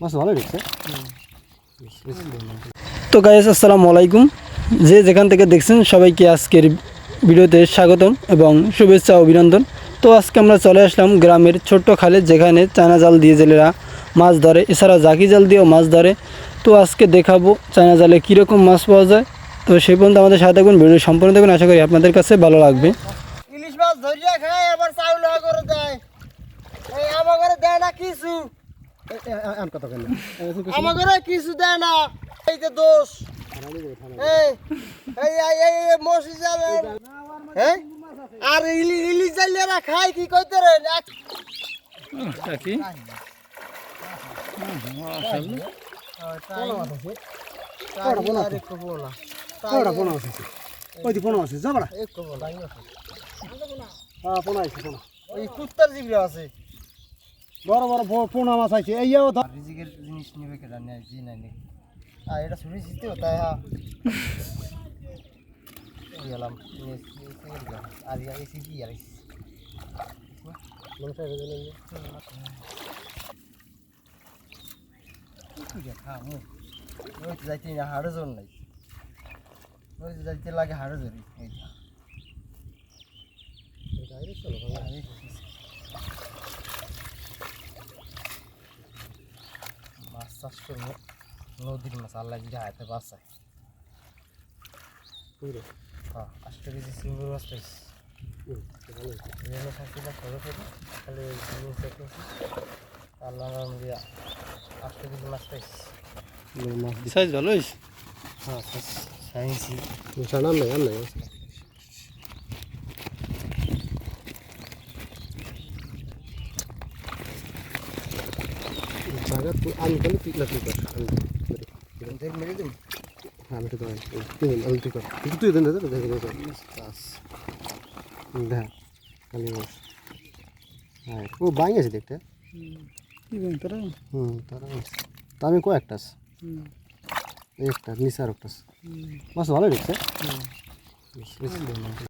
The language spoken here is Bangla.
মাছ ভালো ঢুকছে তো গাইস আসসালামু আলাইকুম। যে যেখান থেকে দেখছেন সবাইকে আজকের ভিডিওতে স্বাগতম এবং শুভেচ্ছা অভিনন্দন। তো আজকে আমরা চলে আসলাম গ্রামের ছোট্ট খালে যেখানে চায়না জাল দিয়ে জেলেরা মাছ ধরে। এছাড়া জাকি জাল দিয়েও মাছ ধরে। তো আজকে দেখাবো চায়না জালে কীরকম মাছ পাওয়া যায়। তো সেই পর্যন্ত আমাদের সাথে থাকুন ভিডিও সম্পূর্ণ দেখুন। আশা করি আপনাদের কাছে ভালো লাগবে। ইলিশ মাছ ধরিয়া খায় আবার চাউল করে দেয় এই আমার ঘরে দেয় না কিছু। কত কেন ঘরে কিছু দেয় না। এই যে দোষ। হ্যাঁ? আর ইলি ইলিশ জালিয়ারা খায় কি কইতে রে? মাছ আছে আছে আছে পোনা ওই কুত্তার জিবরা আছে বড় বড় পোনা মাছ আছে ধর রিজিকের জিনিস নিবে কেটা নেয় জি নাই নাকি আর এটা শুনেছি তো? তাই হ্যাঁ গেলাম। আর এসি কি আর ওই তো যাইতে না হাড়ে জোর নাই। যাইতে লাগে হাড়ে জোরি এই মাছ চাষ করব নদীর মাছ আল্লাহ যদি হাতে বাঁচায় হ্যাঁ আষ্ট কেজি সিঙ্গুর মাছ কেজি মাছ মাছ ভালো হ্যাঁ সাইন্সি নাম নাই নাই জায়গা তুই আমি কেন তুই না তুই কর আমি দেখ মেরে দিন হ্যাঁ আমি তো তুই তুই আমি তুই কর তুই তুই দেন দে দে দে চাষ দেখ কালি মাছ হ্যাঁ ও বাইং আছে দেখতে হুম তারা তা আমি কয়েকটা আছে একটা নিচে আর একটা আছে মাছ ভালো দেখছে